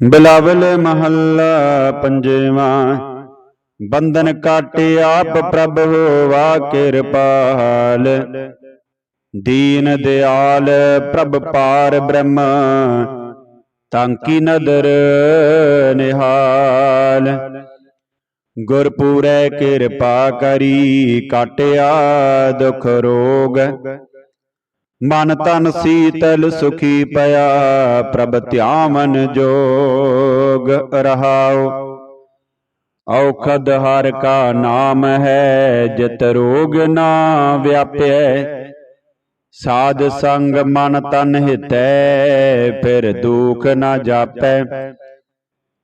ਬਿਲਾਵਲ ਮਹੱਲਾ ਪੰਜਵਾਂ, ਬੰਧਨ ਕਾਟੇ ਆਪ ਪ੍ਰਭ ਹੋਵਾ ਕਿਰਪਾਲ। ਦੀਨ ਦਿਆਲ ਪ੍ਰਭ ਪਾਰ ਬ੍ਰਹਮ, ਤਾਂ ਕੀ ਨਦਰ ਨਿਹਾਲ। ਗੁਰਪੂਰੈ ਕਿਰਪਾ ਕਰੀ, ਕਾਟਿਆ ਦੁਖ ਰੋਗ ਮਨ ਤਨ ਸੀਤਲ ਸੁਖੀ ਪਿਆ ਪ੍ਰਭ ਧਿਆਵਨ ਜੋਗ ਰਹਾਉ ਔਖਦ ਹਰ ਕਾ ਨਾਮ ਹੈ ਜਿਤ ਰੋਗ ਨਾ ਵਿਆਪੈ। ਸਾਧ ਸੰਗ ਮਨ ਤਨ ਹਿਤੈ ਫਿਰ ਦੁਖ ਨਾ ਜਾਪੈ।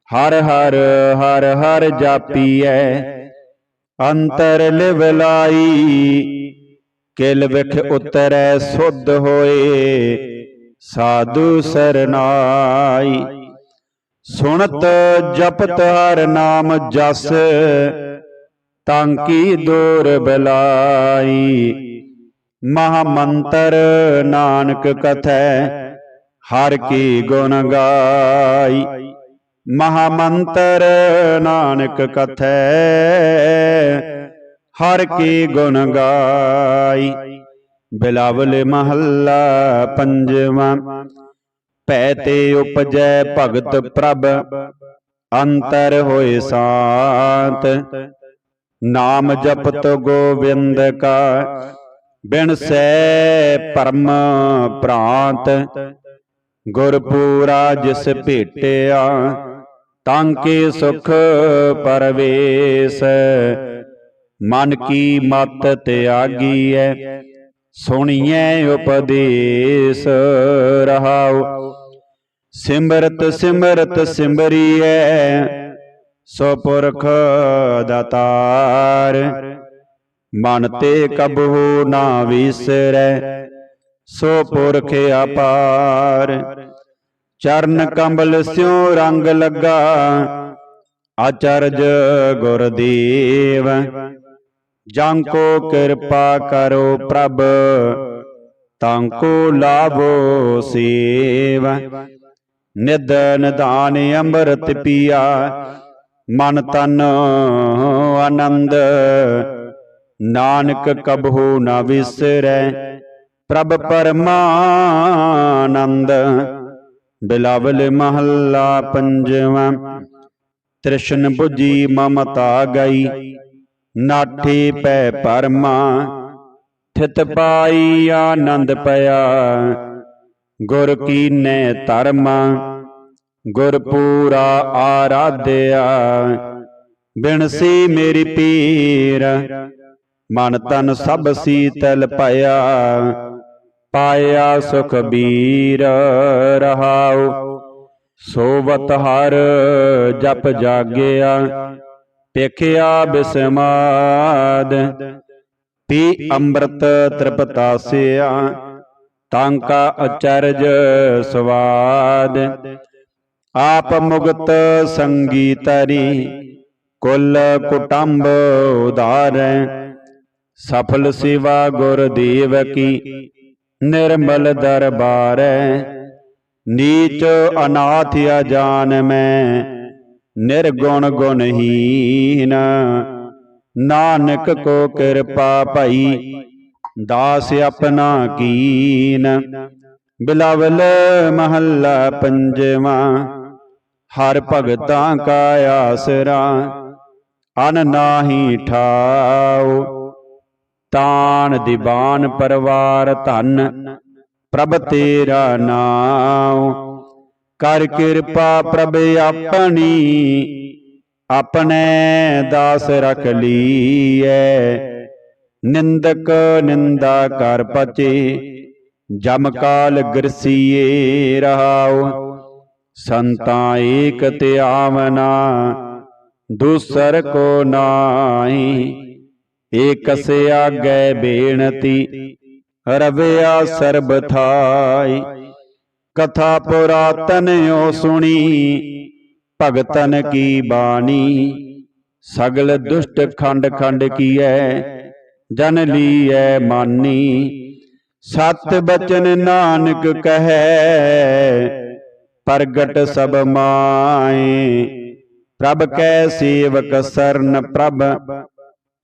ਹਰ ਹਰ ਹਰ ਹਰ ਜਾਪੀਐ। ਅੰਤਰ ਲਿਵ ਲਾਈ ਕਿਲ ਵਿਖ ਉਤਰੈ ਸੁਧ ਹੋਏ। ਸਾਧੂ ਸਰਨਾਈ। ਸੁਣਤ ਜਪਤ ਹਰ ਨਾਮ ਜਸ। ਤਾਂ ਕੀ ਦੂਰ ਬਲਾਈ। ਮਹਾ ਮੰਤਰ ਨਾਨਕ ਕਥੈ। ਹਰ ਕੀ ਗੁਣ ਗਾਈ। ਮਹਾ ਮੰਤਰ ਨਾਨਕ ਕਥੈ। ਹਰ ਕੀ ਗੁਣ ਗਾਈ। ਬਿਲਾਵਲ ਮਹੱਲਾ ਪੰਜਵਾਂ। ਭੈ ਤੇ ਉਪਜੈ ਭਗਤ ਪ੍ਰਭ, ਅੰਤਰ ਹੋਏ ਸਾਤ। ਨਾਮ ਜਪਤ ਗੋਬਿੰਦ ਕਾ, ਬਿਨ ਸੈ ਪਰਮ ਪ੍ਰਾਂਤ। ਗੁਰਪੂਰਾ ਜਿਸ ਭੇਟਿਆ, ਤਾਂ ਕੇ ਸੁਖ ਪਰਵੇਸ। ਮਨ ਕੀ ਮਤ ਤਿਆਗੀ ਤਿਆਗੀਐ ਸੁਣੀਐ ਉਪਦੇਸ ਰਹਾਉ। ਸਿਮਰਤ ਸਿਮਰਤ ਸਿਮਰੀਐ, ਸੋ ਪੁਰਖ ਦਾਤਾਰ ਮਨ ਤੇ ਕਬਹੂ ਨਾ ਵਿਸਰੈ, ਸੋ ਪੁਰਖ ਅਪਾਰ। ਚਰਨ ਕੰਬਲ ਸਿਉ ਰੰਗ ਲੱਗਾ, ਆਚਰਜ ਗੁਰਦੇਵ। ਜਾਂ ਕੋ ਕਿਰਪਾ ਕਰੋ ਪ੍ਰਭ। ਤਾਂ ਕੋ ਲਾਭੋ ਸੇਵ। ਨਿਦ ਨਿਦਾਨ ਅੰਮ੍ਰਿਤ ਪੀਆ। ਮਨ ਤਨ ਆਨੰਦ। ਨਾਨਕ ਕਬਹੂ ਨਾ ਵਿਸਰੈ। ਪ੍ਰਭ ਪਰਮਾਨੰਦ। ਬਿਲਾਵਲ ਮਹੱਲਾ ਪੰਜਵਾਂ। ਤ੍ਰਿਸ਼ਨ 부ਜੀ ਮਮਤਾ ਗਈ। ਨਾਠੀ ਪੈ ਪਰਮਾ, ਥਿਤ ਪਾਈ ਆਨੰਦ ਪਿਆ। ਗੁਰ ਕੀਨੇ ਧਰਮਾ, ਗੁਰ ਪੂਰਾ ਆਰਾਧਿਆ। ਬਿਨਸੀ ਮੇਰੀ ਪੀਰ, ਮਨ ਤਨ ਸਭ ਸੀਤਲ ਪਾਇਆ ਪਾਇਆ ਸੁਖ ਬੀਰ ਰਹਾਉ, ਸੋਵਤ ਹਰ ਜਪ ਜਾਗਿਆ। ਪੇਖਿਆ ਬਿਸਮਾਦ, ਪੀ ਅੰਮ੍ਰਿਤ ਤ੍ਰਿਪਤਾਸਿਆ ਤਾਂਕਾ ਅਚਰਜ ਸਵਾਦ। ਆਪ ਮੁਗਤ ਸੰਗੀਤਰੀ ਕੁਲ ਕੁਟੰਬ ਉਦਾਰੈ। ਸਫਲ ਸਿਵਾ ਗੁਰਦੇਵ ਕੀ ਨਿਰਮਲ ਦਰਬਾਰੈ। ਨੀਚ ਅਨਾਥ ਅਜਾਨ ਮੈਂ ਨਿਰਗੁਣ ਗੁਣਹੀਨ ਨਾਨਕ ਕੋ ਕਿਰਪਾ ਭਈ, ਦਾਸ ਆਪਣਾ ਕੀਨ। ਬਿਲਾਵਲ ਮਹੱਲਾ ਪੰਜਵਾਂ, ਹਰ ਭਗਤਾਂ ਕਾ ਆਸਰਾ, ਅਨ ਨਾਹੀ ਠਾਉ। ਤਾਨ ਦੀਵਾਨ ਪਰਵਾਰ ਧਨ, ਪ੍ਰਭ ਤੇਰਾ ਨਾਮ ਕਰ ਕਿਰਪਾ ਪ੍ਰਭ ਆਪਣੀ, ਆਪਣੇ ਦਾਸ ਰਖ ਲੀਐ ਨਿੰਦਕ ਨਿੰਦਾ ਕਰ ਪਚੇ, ਜਮ ਕਾਲ ਗਰਸੀਏ ਰਹਾਉ। ਸੰਤਾਂ ਏਕ ਧਿਆਵਨਾ ਦੂਸਰ ਕੋ ਨਾਹੀ। ਏਕਸ ਆਗੈ ਬੇਨਤੀ, ਰਵਿਆ ਸਰਬ ਥਾਈ ਕਥਾ ਪੁਰਾਤਨ ਓ ਸੁਣੀ, ਭਗਤਨ ਕੀ ਬਾਣੀ? ਸਗਲ ਦੁਸ਼ਟ ਖੰਡ ਖੰਡ ਕੀਐ, ਜਨ ਲੀਐ ਮਾਨੀ। ਸਤ ਬਚਨ ਨਾਨਕ ਕਹੈ, ਪ੍ਰਗਟ ਸਭ ਮਾਏ। ਪ੍ਰਭ ਕੈ ਸੇਵਕ ਸਰਨ ਪ੍ਰਭ,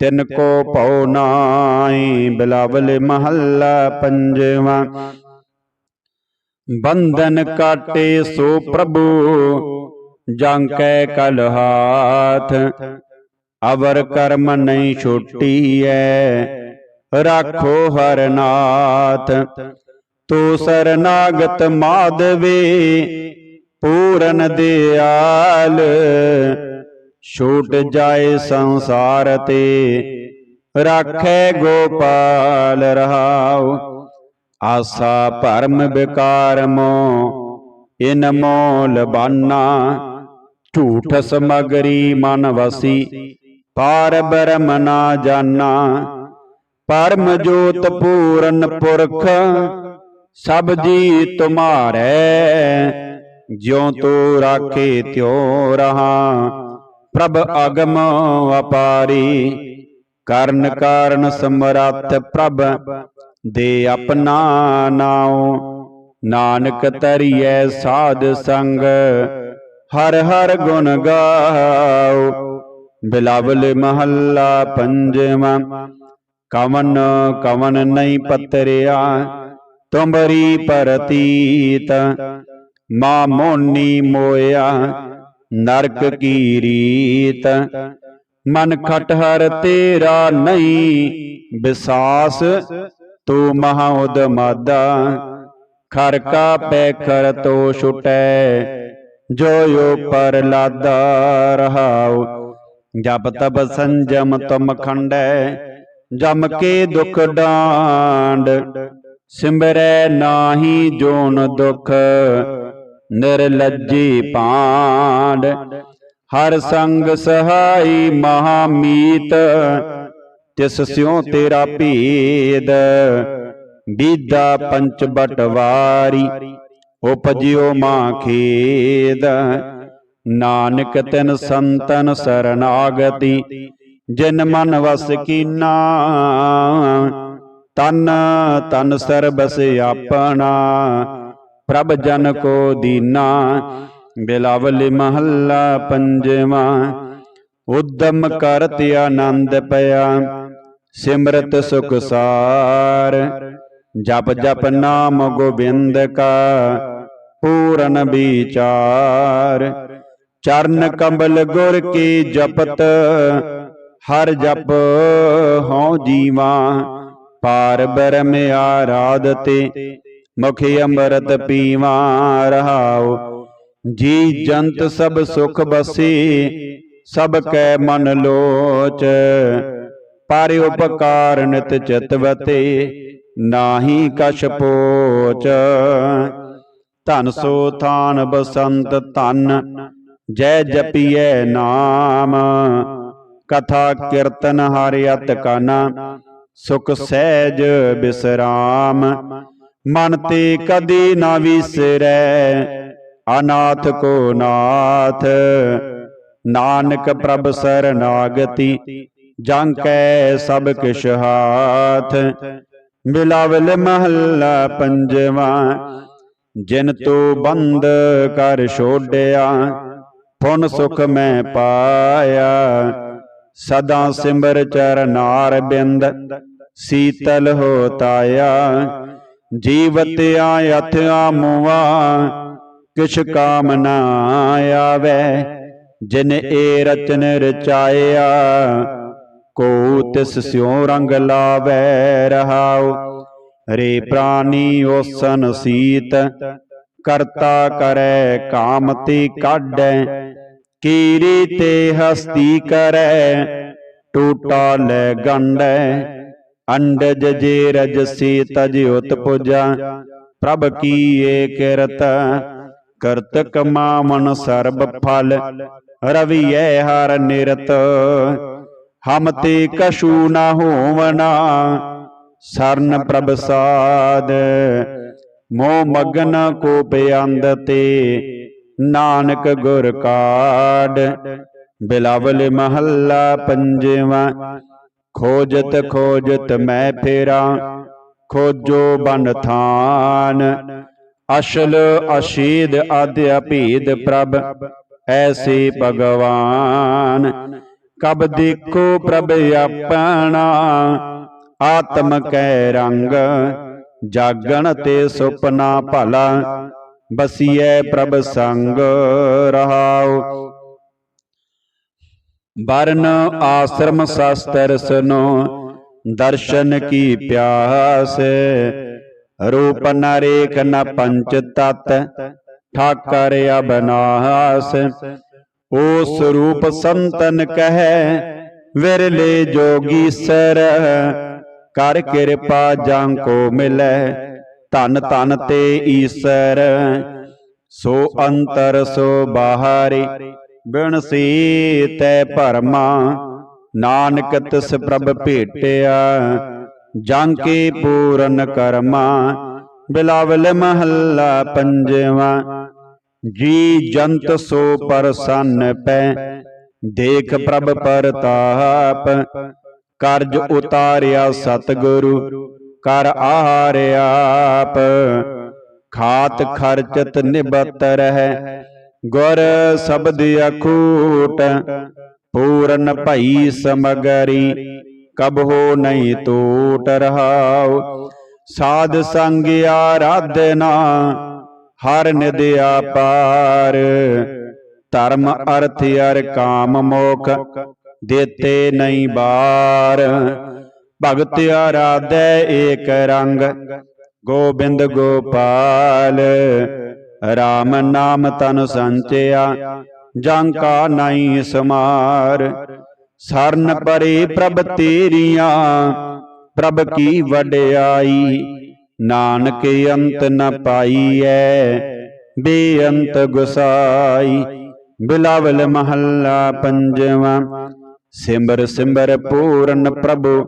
ਤਿਨ ਕੋ ਭਉ ਨਾਈ ਬਿਲਾਵਲ ਮਹੱਲਾ ਪੰਜਵਾ ਬੰਧਨ ਕਾਟੇ ਸੋ ਪ੍ਰਭੂ ਜੰ ਕੈ ਕਲ ਹਾਥ। ਅਵਰ ਕਰਮ ਨਹੀਂ ਛੋਟੀਐ, ਰਾਖੋ ਹਰ ਨਾਥ। ਤੂ ਸਰਨਾਗਤ ਮਾਧਵੇ, ਪੂਰਨ ਦਿਆਲ। ਛੋਟ ਜਾਏ ਸੰਸਾਰ ਤੇ, ਰਾਖੈ ਗੋਪਾਲ ਰਹਾਓ ਆਸਾ ਭਰਮ ਵਿਕਾਰ ਮੋ, ਇਨ ਮੋਲ ਬਾਨਾ। ਝੂਠ ਸਮਗਰੀ ਮਨ ਵਸੀ, ਪਾਰ ਬ੍ਰਹਮ ਨਾ ਜਾਣਾ ਪਰਮ ਜੋਤ ਪੂਰਨ ਪੁਰਖ, ਸਭ ਜੀ ਤੁਮਾਰੈ। ਜਿਉ ਤੂੰ ਰਾਖੇ ਤਿਉ ਰਹਾ, ਪ੍ਰਭ ਅਗਮ ਅਪਾਰੀ ਕਰਨ ਕਾਰਨ ਸਮਰੱਥ ਪ੍ਰਭ ਦੇ ਆਪਣਾ ਨਾਉ। ਨਾਨਕ ਤਰੀਐ ਸਾਧ ਸੰਗ, ਹਰ ਹਰ ਗੁਣ ਗਾਉ। ਬਿਲਾਵਲ ਮਹੱਲਾ ਪੰਜਵਾਂ, ਕਵਨ ਕਵਨ ਨਹੀਂ ਪਤਰਿਆ ਤੁਮਰੀ ਪਰਤੀਤ। ਮਾ ਮੋਨੀ ਮੋਇਆ, ਨਰਕ ਕੀ ਰੀਤ। ਮਨ ਖਟਹਰ ਤੇਰਾ ਨਹੀਂ ਵਿਸਾਸ ਤੂੰ ਮਹਾ ਉਦਮਾਦਾ, ਖਰ ਕਾ ਪੈਖਰ ਤੋ ਛੁਟੈ, ਜੋ ਯੋ ਪਰ ਲਾਦਾ ਰਹਾਉ। ਜਪ ਤਬ ਸੰਜਮ ਤੁਮ ਖੰਡੈ, ਜਮ ਕੇ ਦੁਖ ਡਾਂਡ। ਸਿਮਰੈ ਨਾਹੀ ਜੋਨ ਦੁਖ, ਨਿਰਲੱਜੀ ਪਾਂਡ। ਹਰ ਸੰਗ ਸਹਾਈ ਮਹਾਮੀਤ ਤਿਸ ਸਿਉ ਤੇਰਾ ਭੇਦ ਬੀਦਾ ਪੰਚ ਬਟਵਾਰੀ, ਉਪਜਿਓ ਮਾਂ ਖੇਦ। ਨਾਨਕ ਤਿਨ ਸੰਤਨ ਸਰਨਾਗਤੀ, ਜਿਨ ਮਨ ਵਸ ਕੀਨਾ, ਤਨ ਤਨ ਸਰਬਸ ਆਪਣਾ। ਪ੍ਰਭ ਜਨ ਕੋ ਦੀਨਾ, ਬਿਲਾਵਲ ਮਹੱਲਾ ਪੰਜਵਾ। ਉਦਮ ਕਰਤ ਆਨੰਦ ਪਿਆ। ਸਿਮਰਤ ਸੁਖ ਸਾਰ ਜਪ ਜਪ ਨਾਮ ਗੋਬਿੰਦ ਕਾ, ਪੂਰਨ ਵਿਚਾਰ। ਚਰਨ ਕੰਬਲ ਗੁਰ ਕੀ ਜਪਤ, ਹਰ ਜਪ ਹਉ ਜੀਵਾ। ਪਾਰ ਬਰਮ ਆਰਾਧਤੇ ਮੁਖ ਅੰਮ੍ਰਿਤ ਪੀਵਾ, ਰਹਾਉ। ਜੀ ਜੰਤ ਸਭ ਸੁਖ ਬਸੀ, ਸਭ ਕੈ ਮਨ ਲੋਚ। ਪਰ ਉਪਕਾਰ ਨਿਤ ਚਿਤਵਤੇ ਨਾਹੀ ਕਛ ਪੋਚ। ਧਨ ਸੋ ਥਾਨ ਬਸੰਤ ਧਨ, ਜੈ ਜਪੀਐ ਨਾਮ। ਕਥਾ ਕੀਰਤਨ ਹਰਿ ਅਤ ਕਾਨਾ, ਸੁਖ ਸਹਿਜ ਬਿਸਰਾਮ। ਮਨ ਤੇ ਕਦੀ ਨਾ ਵਿਸਰੈ, ਅਨਾਥ ਕੋ ਨਾਥ। ਨਾਨਕ ਪ੍ਰਭ ਸਰਨਾਗਤੀ ਜੰ ਕੈ ਸਭ ਕਿਛ ਹਾਥ। ਮਿਲਾਵਲ ਮਹੱਲਾ ਪੰਜਵਾ, ਜਿਨ ਤੂੰ ਬੰਦ ਕਰ ਛੋੜਿਆ ਪੁਨ ਸੁਖ ਮੈਂ ਪਾਇਆ। ਸਦਾ ਸਿਮਰ ਚਰਨਾਰ ਬਿੰਦ, ਸੀਤਲ ਹੋ ਤਾਇਆ ਜੀਵਤ ਆਇਥ ਆਮੁਆ ਕਿਛ ਕਾਮ ਨਾ ਆਵੇ। ਜਿਨ ਏ ਰਚਨ ਰਚਾਇਆ ਕੋ ਤਿਸ ਸਿਉ ਰੰਗ ਲਾਵੇ ਰਹਾਉ ਰੇ ਪ੍ਰਾਨੀ ਓਸਨ ਸੀਤ, ਕਰਤਾ ਕਰੈ ਕਾਮ ਤੇ ਕਾਢੈ, ਕੀਰੀ ਤੇ ਹਸਤੀ ਕਰੈ, ਟੂਟਾ ਲੈ ਗੰਡੈ, ਅੰਡਜ ਜੇ ਰਜਸੀ ਤਜ ਉਤ ਪੁਜਾ, ਪ੍ਰਭ ਕੀ ਏ ਕਿਰਤ ਕਰਤ ਕਮਾਵਨ ਸਰਬ ਫਲ, ਰਵੀਐ ਹਰ ਨਿਰਤ। ਹਮ ਤੇ ਕਸ਼ੂ ਨਾ ਹੋਵਣਾ, ਸਰਨ ਪ੍ਰਭ ਸਾਦ ਮੋਹ ਮਗਨ ਕੋ ਬਿਆੰਦ ਤੇ, ਨਾਨਕ ਗੁਰ ਕਾਢ। ਬਿਲਾਵਲ ਮਹੱਲਾ ਪੰਜਵਾ, ਖੋਜਤ ਖੋਜਤ ਮੈਂ ਫੇਰਾ, ਖੋਜੋ ਬਨ ਥਾਨ। ਅਸ਼ਲ ਅਸ਼ੀਦ ਆਦਿ ਅਭੇਦ ਪ੍ਰਭ, ਐਸੇ ਭਗਵਾਨ। ਕਬ ਦੇਖੋ ਪ੍ਰਭ ਆਪਣਾ ਆਤਮ ਕੈ ਰੰਗ ਜਾਗਣ ਤੇ ਸੁਪਨਾ ਭਲਾ ਬਸੀਐ ਪ੍ਰਭ ਸੰਗ ਰਹਾਉ ਵਰਨ ਆਸ਼ਰਮ ਸ਼ਾਸਤਰ ਸੁਨੋ ਦਰਸ਼ਨ ਕੀ ਪਿਆਸ ਰੂਪ ਨਰੇਕ ਨ ਪੰਚ ਤਤ ਠਾਕਰ ਅਬਨਾਸ ਉਸ ਰੂਪ ਸੰਤਨ ਕਹੈ ਵਿਰਲੇ ਜੋਗੀ ਸਰ ਕਰ ਕਿਰਪਾ ਜਾਂ ਕੋ ਮਿਲੈ ਧਨ ਧਨ ਤੇ ਈਸਰ। ਸੋ ਅੰਤਰ ਸੋ ਬਾਹਰੀ ਬਿਨ ਸੀਤੈ ਭਰਮਾ। ਨਾਨਕ ਤਿਸ ਪ੍ਰਭ ਭੇਟਿਆ ਜਾਂ ਕੀ ਪੂਰਨ ਕਰਮਾ। ਬਿਲਾਵਲ ਮਹੱਲਾ ਪੰਜਵਾ। ਜੀ ਜੰਤ ਸੋ ਪਰਸੰਨ ਪੈ, ਦੇਖ ਪ੍ਰਭ ਪਰਤਾਪ, ਕਰਜ ਉਤਾਰਿਆ ਸਤਿਗੁਰੂ, ਕਰ ਆਰਿਆਪ ਖਾਤ ਖਰਚਤ ਨਿਬਤ ਰਹਿ, ਗੁਰ ਸ਼ਬਦ ਅਖੂਟ, ਪੂਰਨ ਭਈ ਸਮਗਰੀ, ਕਬ ਹੋ ਨਹੀਂ ਟੂਟ ਰਹਾਉ। ਸਾਧ ਸੰਗ ਆਰਾਧਨਾ ਹਰ ਨਿਦ ਆਪਾਰ ਧਰਮ ਅਰਥ ਅਰ ਕਾਮ ਮੋਖ ਦੇਤੇ ਨਹੀਂ ਬਾਰ। ਭਗਤ ਆਰਾਧੈ ਏਕ ਰੰਗ ਗੋਬਿੰਦ ਗੋਪਾਲ। RAM ਨਾਮ ਤਨ ਸੰਚਿਆ ਜਾਂ ਕਾ ਨਹੀਂ ਸਮਾਰ। ਸਰਨ ਪਰੇ ਪ੍ਰਭ ਤੇਰੀਆਂ ਪ੍ਰਭ ਕੀ ਵਡਿਆਈ। ਨਾਨਕ ਅੰਤ ਨ ਪਾਈਐ, ਬੇਅੰਤ ਗੁਸਾਈ। ਬਿਲਾਵਲ ਮਹੱਲਾ ਪੰਜਵਾ, ਸਿਮਰ ਸਿਮਰ ਪੂਰਨ ਪ੍ਰਭੂ,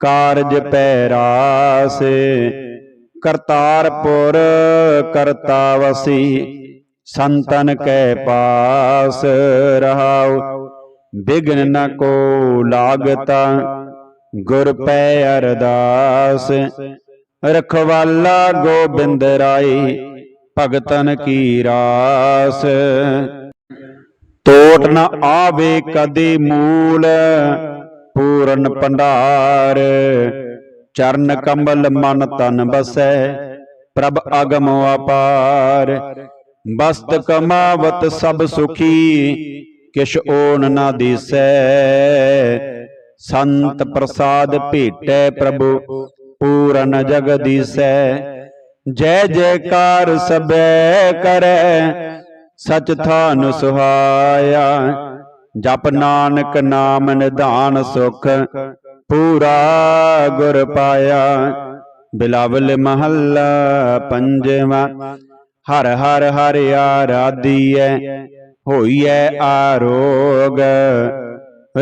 ਕਾਰਜ ਪੈ ਰਾਸੇ ਕਰਤਾਰਪੁਰ ਕਰਤਾ ਵਸੀ ਸੰਤਨ ਕੈ ਪਾਸ ਰਹਾਉ। ਬਿਗਨ ਨ ਕੋ ਲਾਗਤਾ, ਗੁਰ ਪੈ ਅਰਦਾਸ। ਰਖਵਾਲਾ ਗੋਬਿੰਦ ਰਾਏ, ਭਗਤਨ ਕੀ ਰਾਸ? ਟੋਟ ਨ ਆਵੇ ਕਦੇ ਮੂਲ, ਪੂਰਨ ਭੰਡਾਰ। ਚਰਨ ਕੰਬਲ ਮਨ ਤਨ ਬਸੈ, ਪ੍ਰਭ ਅਗਮ ਅਪਾਰ। ਬਸਤ ਕਮਾਵਤ ਸਭ ਸੁਖੀ, ਕਿਛ ਓਨ ਨਾ ਦਿਸੈ। ਸੰਤ ਪ੍ਰਸਾਦ ਭੇਟੈ ਪ੍ਰਭੂ ਪੂਰਨ ਜਗਦੀਸੈ ਜੈ ਜੈਕਾਰ ਸਬੈ ਕਰੈ, ਸਚ ਥਾਨ ਸੁਹਾਇਆ। ਜਪ ਨਾਨਕ ਨਾਮ ਨਿਧਾਨ ਸੁਖ, ਪੂਰਾ ਗੁਰ ਪਾਇਆ। ਬਿਲਾਵਲ ਮਹੱਲਾ ਪੰਜਵਾ, ਹਰ ਹਰ ਹਰ ਆਰਾਧੀਐ, ਹੋਈਐ ਆਰੋਗ।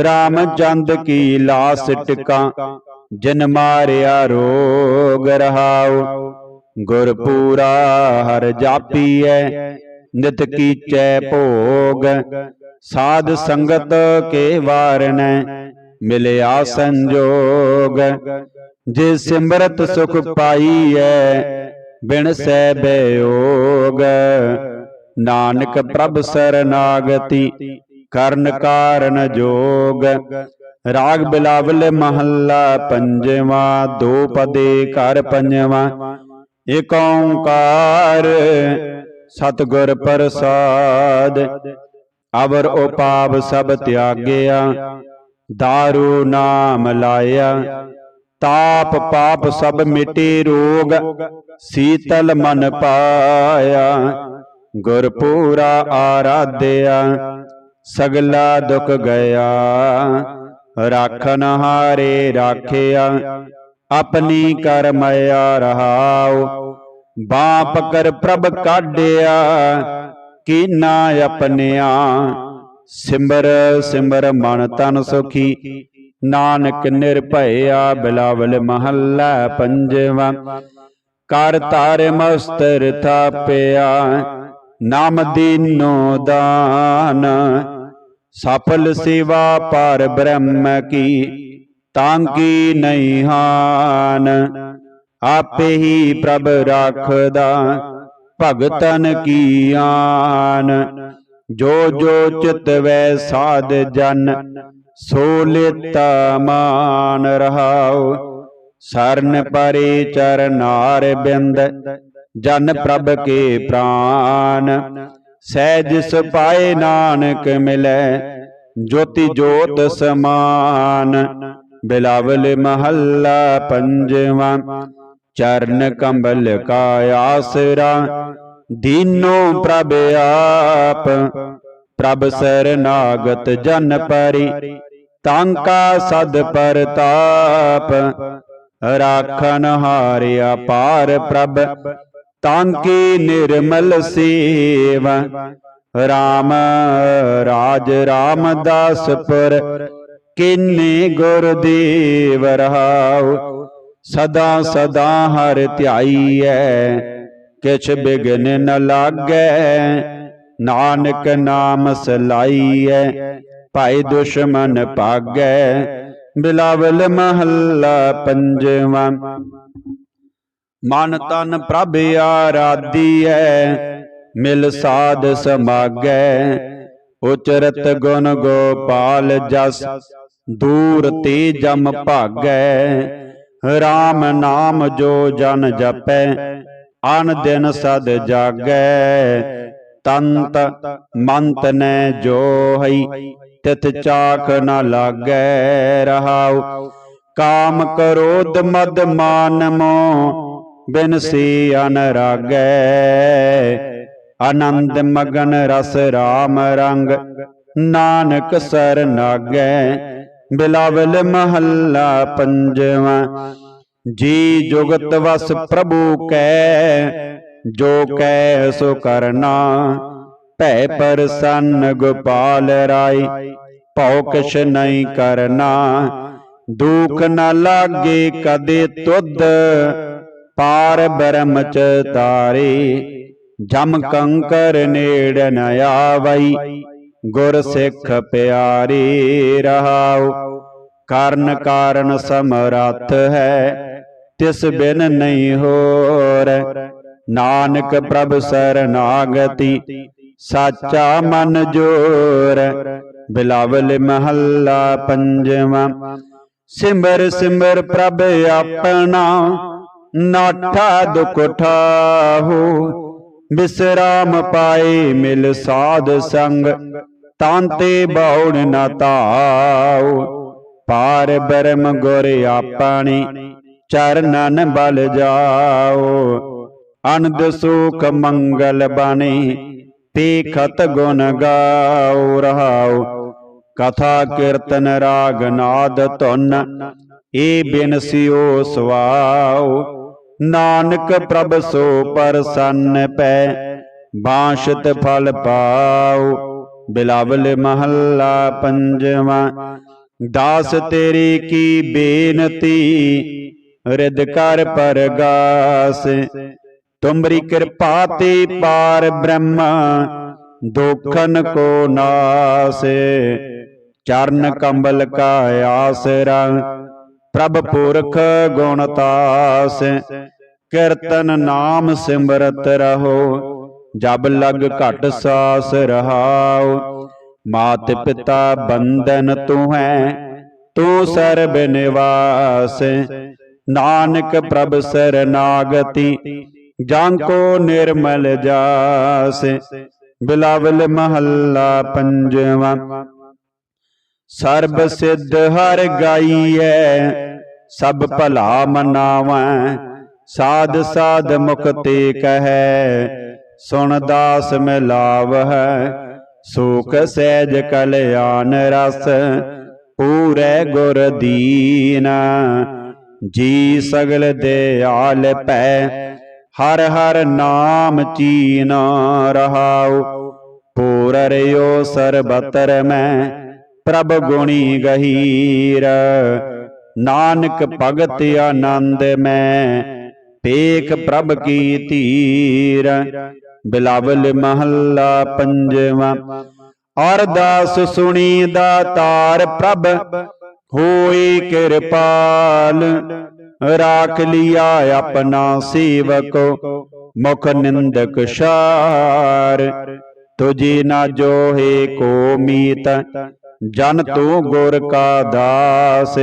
ਰਾਮਚੰਦ ਕੀ ਲਾਸ ਟਿਕਾ ਜਿਨ ਮਾਰਿਆ ਰੋਗ ਰਹਾਉ। ਗੁਰ ਪੂਰਾ ਹਰ ਜਾਪੀਐ, ਨਿਤ ਕੀਚੈ ਭੋਗ। ਸਾਧ ਸੰਗਤ ਕੇ ਵਾਰਣੈ ਮਿਲਿਆ ਸੰਜੋਗ। ਜੇ ਸਿਮਰਤ ਸੁਖ ਪਾਈਐ, ਬਿਨ ਸੈ ਬਯੋਗ। ਨਾਨਕ ਪ੍ਰਭ ਸਰਨਾਗਤੀ, ਕਰਨ ਕਾਰਨ ਜੋਗ। ਰਾਗ ਬਿਲਾਵਲ ਮਹੱਲਾ ਪੰਜਵਾ, ਦੋ ਪਦੇ ਕਰ ਪੰਜਵਾ। ਏਕ ਓੰਕਾਰ ਸਤਿਗੁਰ ਪ੍ਰਸਾਦ, ਅਵਰ ਉਪਾਵ ਸਭ ਤਿਆਗਿਆ। ਦਾਰੂ ਨਾਮ ਲਾਇਆ, ਤਾਪ ਪਾਪ ਸਭ ਮਿਟੇ ਰੋਗ, ਸੀਤਲ ਮਨ ਪਾਇਆ। ਗੁਰ ਪੂਰਾ ਆਰਾਧਿਆ, ਸਗਲਾ ਦੁਖ ਗਿਆ। ਰਾਖਨ ਹਾਰੇ ਰਾਖਿਆ, ਆਪਣੀ ਕਰ ਮਾਇਆ ਰਹਾਉ। ਬਾਪ ਕਰ ਪ੍ਰਭ ਕਾਢਿਆ, ਕੀਨਾ ਆਪਣਿਆ। ਸਿਮਰ ਸਿਮਰ ਮਨ ਤਨ ਸੁਖੀ, ਨਾਨਕ ਨਿਰਭਇਆ ਬਿਲਾਵਲ ਮਹੱਲਾ ਪੰਜਵਾ। ਕਰ ਤਾਰ ਮਸਤਰ ਥਾਪਿਆ, ਨਾਮ ਦੀਨੋ ਦਾਨ। ਸਫਲ ਸੇਵਾ ਪਰ ਬ੍ਰਹਮ ਕੀ ਤਾਂ ਕੀ ਨਹੀਂ ਹਾਨ। ਆਪੇ ਹੀ ਪ੍ਰਭ ਰਾਖਦਾ ਭਗਤਨ ਕੀ ਆਨ। ਜੋ ਜੋ ਚਿਤ ਵੈ ਸਾਧ ਜਨ ਸੋ ਲਿਤਾ ਮਾਨ ਰਹਾਉ। ਸਰਨ ਪਰੇ ਚਰਨਾਰ ਬਿੰਦ ਜਨ ਪ੍ਰਭ ਕੇ ਪ੍ਰਾਨ। ਸਹਿਜ ਸੁਪਾਏ ਨਾਨਕ ਮਿਲੈ ਜੋਤੀ ਜੋਤ ਸਮਾਨ। ਬਿਲਾਵਲ ਮਹੱਲਾ ਪੰਜਵਾਂ ਚਰਨ ਕੰਬਲ ਕਾ ਆਸਰਾ। ਦੀਨੋ ਪ੍ਰਭ ਆਪ ਪ੍ਰਭ ਸਰਨਾਗਤ ਜਨ ਪਰੀ। ਤਾਂਕਾ ਸਦ ਪਰਤਾਪ ਰਾਖਨ ਹਾਰਿਆ ਪਾਰ ਪ੍ਰਭ। ਤਾਂਕੀ ਨਿਰਮਲ ਸੇਵਾ? RAM ਰਾਜ ਰਾਮਦਾਸਪੁਰ ਕਿੰਨੇ ਗੁਰਦੇਵ ਰਹਾਉ? ਸਦਾ ਸਦਾ ਹਰ ਧਿਆਈਐ ਕਿਛ ਬਿਗਨ ਨ ਲਾਗੈ। ਨਾਨਕ ਨਾਮ ਸਲਾਈਐ ਭਾਈ ਦੁਸ਼ਮਨ ਪਾਗੈ ਬਿਲਾਵਲ ਮਹੱਲਾ ਪੰਜਵਾਂ ਮਨ ਤਨ ਪ੍ਰਭ ਆਰਾਧੀਐ ਮਿਲ ਸਾਧ ਸਮਾਗੈ। ਉਚਰਤ ਗੁਣ ਗੋਪਾਲ ਜਸ, ਦੂਰ ਤੇ ਜਮ ਭਾਗੈ। RAM ਨਾਮ ਜੋ ਜਨ ਜਪੈ, ਅਨ ਦਿਨ ਸਦ ਜਾਗੈ। ਤੰਤ ਮੰਤ ਨੈ ਜੋ ਹਈ ਤਿਤ ਚਾਕ ਨ ਲਾਗੈ। ਰਹਾਉ, ਕਾਮ ਕਰੋਧ ਮਦ ਮਾਨ ਮੋ ਬਿਨਸੀ ਅਨਰਾਗੈ ਆਨੰਦ ਮਗਨ ਰਸ ਰਾਮ ਰੰਗ, ਨਾਨਕ ਸਰ ਨਾਗੈ, ਬਿਲਾਵਲ ਮਹੱਲਾ ਪੰਜਵਾਂ, ਜੀ ਜੁਗਤ ਵਸ ਪ੍ਰਭੂ ਕੈ, ਜੋ ਕੈ ਸੋ ਕਰਨਾ, ਭੈ ਪਰਸੰਨ ਗੋਪਾਲ ਰਾਈ, ਭਉ ਕਿਛ ਨਹੀਂ ਕਰਨਾ, ਦੁਖ ਨਾ ਲਾਗੇ ਕਦੇ ਤੁਧ ਪਾਰ ਬ੍ਰਹਮ ਚ ਤਾਰੇ, ਜਮ ਕੰਕਰ ਨੇੜ ਨ ਆਵਈ, ਗੁਰ ਸਿੱਖ ਪਿਆਰੇ ਰਹਾਉ। ਕਾਰਨ ਕਾਰਨ ਸਮਰੱਥ ਹੈ, ਤਿਸ ਬਿਨ ਨਹੀਂ ਹੋਰ। ਨਾਨਕ ਪ੍ਰਭ ਸਰਨਾਗਤੀ, ਸਾਚਾ ਮਨ ਜੋਰ। ਬਿਲਾਵਲ ਮਹੱਲਾ ਪੰਜਵਾਂ, ਸਿਮਰ ਸਿਮਰ ਪ੍ਰਭ ਆਪਣਾ ਨਾਠਾ ਦੁਖ ਠਾਹੂ ਬਿਸਰਾਮ ਪਾਏ ਮਿਲ ਸਾਧ ਸੰਗ ਤਾਂਤੇ ਬਾਉਣ ਨਾ ਤਾਉ। ਪਾਰ ਬਰਮ ਗੁਰ ਆਪਣੀ, ਚਰਨਨ ਬਲ ਜਾਓ ਅਨੰਦ ਸੁਖ ਮੰਗਲ ਬਾਣੀ ਪੀਖਤ ਗੁਣ ਗਾਉ ਰਹਾਉ। ਕਥਾ ਕੀਰਤਨ ਰਾਗ ਨਾਦ ਧੁਨ ਏ ਬਿਨਸਿਓ ਸਵਾਉ ਨਾਨਕ ਪ੍ਰਭ ਸੋ ਪਰਸੰਨ ਪੈ। ਬਾਸ਼ਤ ਫਲ ਪਾਉ ਬਿਲਾਵਲ ਮਹੱਲਾ ਪੰਜਵਾਂ। ਦਾਸ ਤੇਰੀ ਕੀ ਬੇਨਤੀ? ਰਿਦ ਕਰ ਪਰਗਾਸ। ਤੁਮਰੀ ਕਿਰਪਾ ਤੇ ਪਾਰ ਬ੍ਰਹਮ। ਦੁਖਨ ਕੋ ਨਾਸ। ਚਰਨ ਕੰਬਲ ਕਾ ਆਸਰਾ। ਪ੍ਰਭ ਪੁਰਖ ਗੁਣਤਾਸ ਕੀਰਤਨ ਨਾਮ ਸਿਮਰਤ ਰਹੋ, ਜਬ ਲਗ ਘਟ ਸਾਸ ਰਹਾਉ, ਮਾਤ ਪਿਤਾ ਬੰਦਨ ਤੂੰ ਹੈ ਤੂੰ ਸਰਬ ਨਿਵਾਸ। ਨਾਨਕ ਪ੍ਰਭ ਸਰਨਾਗਤੀ, ਜਾਂ ਕੋ ਨਿਰਮਲ ਜਾਸ। ਬਿਲਾਵਲ ਮਹੱਲਾ ਪੰਜਵਾਂ ਸਰਬ ਸਿੱਧ ਹਰ ਗਾਈਐ, ਸਭ ਭਲਾ ਮਨਾਵੈ, ਸਾਧ ਸਾਧ ਮੁਕਤੀ ਕਹੈ, ਸੁਣ ਦਾਸ ਮਿਲਾਵ ਹੈ ਸੂਖ ਸਹਿਜ ਕਲਿਆਣ ਰਸ, ਪੂਰੇ ਗੁਰ ਦੀਨ। ਜੀ ਸਗਲ ਦੇ ਆਲ ਪੈ, ਹਰ ਹਰ ਨਾਮ ਚੀਨਾ ਰਹਾਉ ਪੂਰ ਰਿਓ ਸਰਬਤਰ ਮੈਂ ਪ੍ਰਭ ਗੁਣੀ ਗਹੀਰ। ਨਾਨਕ ਭਗਤ ਆਨੰਦ ਮੈਂ। ਪੇਖ ਪ੍ਰਭ ਕੀ ਧੀਰ ਬਿਲਾਵਲ ਮਹੱਲਾ ਪੰਜਵਾਂ। ਅਰਦਾਸ ਸੁਣੀ ਦਾਤਾਰ ਪ੍ਰਭ। ਹੋਈ ਕਿਰਪਾਲ। ਰਾਖ ਲਿਆ ਆਪਣਾ ਸੇਵਕ। ਮੁਖ ਨਿੰਦਕ ਸ਼ਾਰ। ਤੁਝੇ ਨਾ ਜੋਹੇ ਕੋ ਮੀਤ। ਜਨ ਤੂੰ ਗੁਰ ਕਾ ਦਾਸ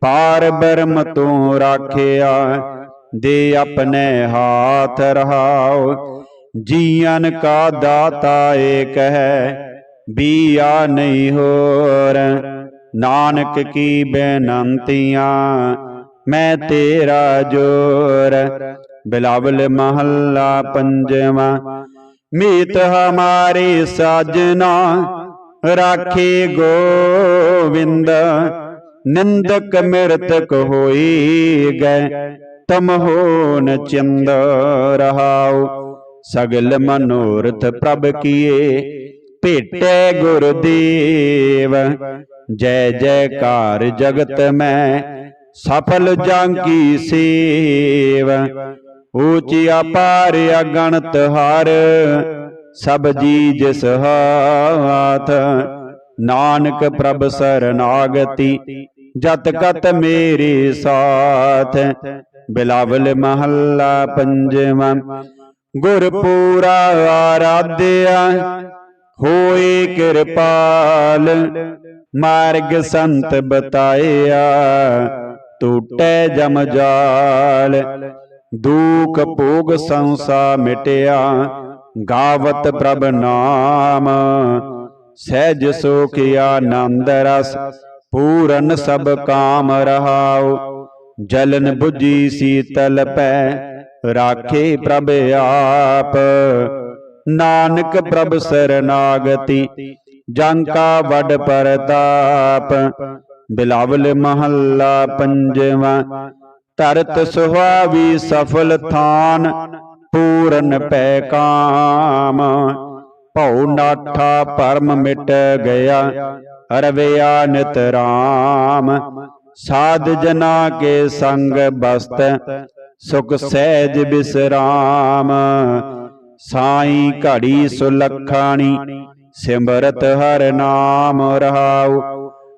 ਪਾਰ ਬਰਮ ਤੂੰ ਰਾਖਿਆ ਦੇ ਆਪਣੇ ਹਾਥ ਰਹਾਉ ਜੀਵਨ ਕਾ ਦਾਤਾ ਏਕ ਹੈ ਬੀਆ ਨਹੀਂ ਹੋਰ। ਨਾਨਕ ਕੀ ਬੇਨੰਤੀਆਂ ਮੈਂ ਤੇਰਾ ਜੋਰ। ਬਿਲਾਵਲ ਮਹੱਲਾ ਪੰਜਵਾਂ ਮੀਤ ਹਮਾਰੇ ਸਾਜਨਾ ਰਾਖੇ ਗੋਵਿੰਦ, ਨਿੰਦਕ ਮਿਰਤਕ ਹੋਈ ਗਏ ਤਮ ਹੋਨ ਚਿੰਦ ਰਹਾਉ। ਸਗਲ ਮਨੋਰਥ ਪ੍ਰਭ ਕੀਏ, ਭੇਟੇ ਗੁਰਦੇਵ ਜੈ ਜੈਕਾਰ ਜਗਤ ਮੈਂ, ਸਫਲ ਜਾਂਗੀ ਸੇਵ। ਊਚੀ ਅਪਾਰ ਅਗਣਤ ਹਰ ਸਭ ਜੀ ਜਿਸ ਹਾਥ ਨਾਨਕ ਪ੍ਰਭ ਸਰਨਾਗਤੀ, ਜਤ ਕਤ ਮੇਰੇ ਸਾਥ, ਬਿਲਾਵਲ ਮਹੱਲਾ ਪੰਜਵਾਂ ਗੁਰ ਪੂਰਾ ਆਰਾਧਿਆ, ਹੋਏ ਕਿਰਪਾਲ, ਮਾਰਗ ਸੰਤ ਬਤਾਇਆ, ਟੂਟੈ ਜਮ ਜਾਲ, ਦੂਖ ਭੋਗ ਸੰਸਾ ਮਿਟਿਆ ਗਾਵਤ ਪ੍ਰਭ ਨਾਮ। ਸਹਿਜ ਸੁਖ ਆਨੰਦ ਰਸ, ਪੂਰਨ ਸਭ ਕਾਮ ਰਹਾਉ। ਜਲਨ 부ਜੀ ਸੀਤਲ ਪੈ, ਰਾਖੇ ਪ੍ਰਭ ਆਪ। ਨਾਨਕ ਪ੍ਰਭ ਸਰਨਾਗਤੀ ਜੰਕਾ ਵਡ ਪਰਤਾਪ। ਬਿਲਾਵਲ ਮਹੱਲਾ ਪੰਜਵਾਂ ਧਰਤ ਸੁਹਾਵੀ ਸਫਲ ਥਾਨ। ਪੂਰਨ ਪੈ ਕਾਮ। ਭਉ ਨਾਠਾ ਪਰਮ ਮਿਟ ਗਿਆ। ਰਵਿਆ ਨਿਤ ਰਾਮ। ਸਾਧ ਜਨਾ ਕੇ ਸੰਗ ਬਸਤ। ਸੁਖ ਸਹਿਜ ਬਿਸਰਾਮ। ਸਾਈ ਘੜੀ ਸੁਲਖਾਣੀ। ਸਿਮਰਤ ਹਰ ਨਾਮ ਰਹਾਉ।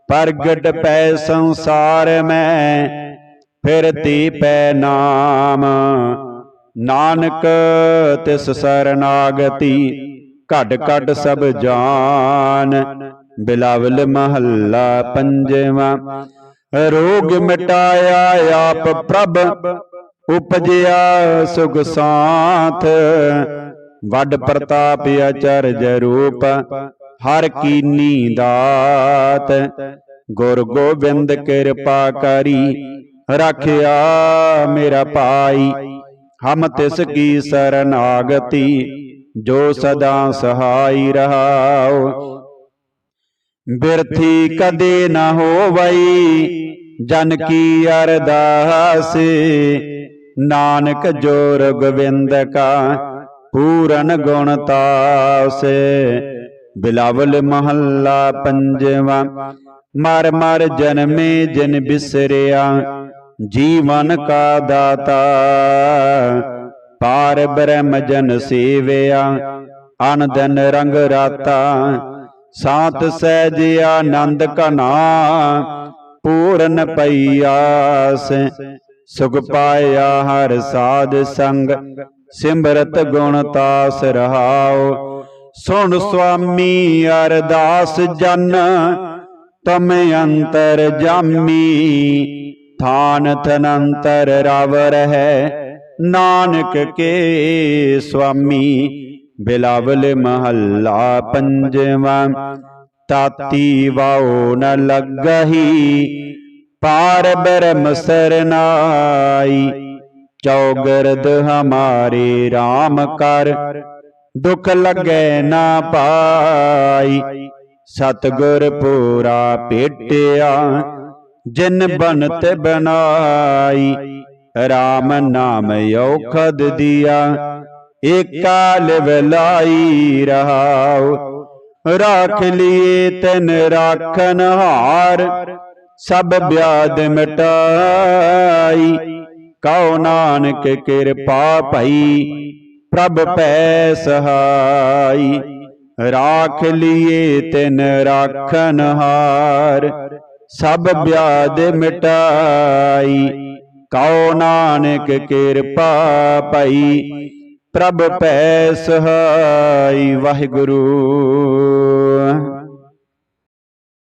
ਪ੍ਰਗਟ ਪੈ ਸੰਸਾਰ ਮੈਂ। ਫਿਰਤੀ ਪੈ ਨਾਮ। ਨਾਨਕ ਤਿਸ ਸਰਨਾਗਤੀ, ਘਟ ਘਟ ਸਭ ਜਾਨ, ਬਿਲਾਵਲ ਮਹੱਲਾ ਪੰਜਵਾਂ। ਰੋਗ ਮਿਟਾਇਆ ਆਪ ਪ੍ਰਭ, ਉਪਜਿਆ ਸੁਖ ਸਾਥ। ਵੱਡ ਪ੍ਰਤਾਪ ਅਚਰਜ ਰੂਪ, ਹਰ ਕੀਨੀ ਦਾਤ ਗੁਰ ਗੋਬਿੰਦ ਕਿਰਪਾ ਕਰੀ, ਰੱਖਿਆ ਮੇਰਾ ਭਾਈ। ਹਮ ਤਿਸ ਕੀ ਸਰਨਾਗਤੀ ਜੋ ਸਦਾ ਸਹਾਈ ਰਹਾਉ ਬਿਰਥੀ ਕਦੇ ਨਾ ਹੋਵਈ ਜਨ ਕੀ ਅਰਦਾਸ ਨਾਨਕ ਜੋਰ ਗੋਬਿੰਦ ਕਾ ਪੂਰਨ ਗੁਣ ਤਾਸ। ਬਿਲਾਵਲ ਮਹੱਲਾ ਪੰਜਵਾਂ ਮਰ ਮਰ ਜਨਮੇ ਜਨ ਬਿਸਰਿਆ। ਜੀਵਨ ਕਾ ਦਾਤਾ, ਪਾਰ ਬ੍ਰਹਮ ਜਨ ਸੇਵਿਆ ਅਨ ਦਿਨ ਰੰਗ ਰਾਤਾ, ਸਾਤ ਸਹਿਜ ਆਨੰਦ ਕਨਾ ਪੂਰਨ ਪਈਆਸ ਸੁਖ ਪਾਇਆ ਹਰ ਸਾਧ ਸੰਗ, ਸਿਮਰਤ ਗੁਣ ਤਾਸ ਰਹਾਉ। ਸੁਣ ਸੁਆਮੀ ਅਰਦਾਸ ਜਨ, ਤਮ ਅੰਤਰ ਜਾਮੀ ਥਾਨ ਤਨੰਤਰ ਰਵ ਰਹਿ ਨਾਨਕ ਕੇ ਸੁਆਮੀ ਬਿਲਾਵਲ ਮਹੱਲਾ ਪੰਜਵਾਂ, ਤਾਤੀ ਵਾਉ ਨ ਲੱਗਹੀ, ਪਾਰ ਬਰਮ ਸਰਨਾਈ, ਚੌਗਰਦ ਹਮਾਰੇ RAM ਕਰ, ਦੁਖ ਲੱਗੈ ਨਾ ਪਾਈ, ਸਤਗੁਰ ਪੂਰਾ ਭੇਟਿਆ ਜਿਨ ਬਨਤ ਬਨਾਈ RAM ਨਾਮ ਔਖਦ ਦਿਆ ਏਕਾ ਲਿਵਲਾਈ ਰਹਾਉ। ਰਾਖ ਲਿਏ ਤਨ ਰਾਖਨ ਹਾਰ ਸਭ ਬਿਆਦ ਮਿਟਾਈ। ਕਉ ਨਾਨਕ ਕਿਰਪਾ ਭਈ ਪ੍ਰਭ ਪੈ ਸਹਾਈ। ਰਾਖ ਲਿਏ ਤਿਨ ਰਾਖਨ ਹਾਰ ਸਭ ਬਿਆਦ ਮਿਟਾਈ। ਕਉ ਨਾਨਕ ਕਿਰਪਾ ਭਈ ਪ੍ਰਭ ਭੈ ਸਹਾਈ। ਵਾਹਿਗੁਰੂ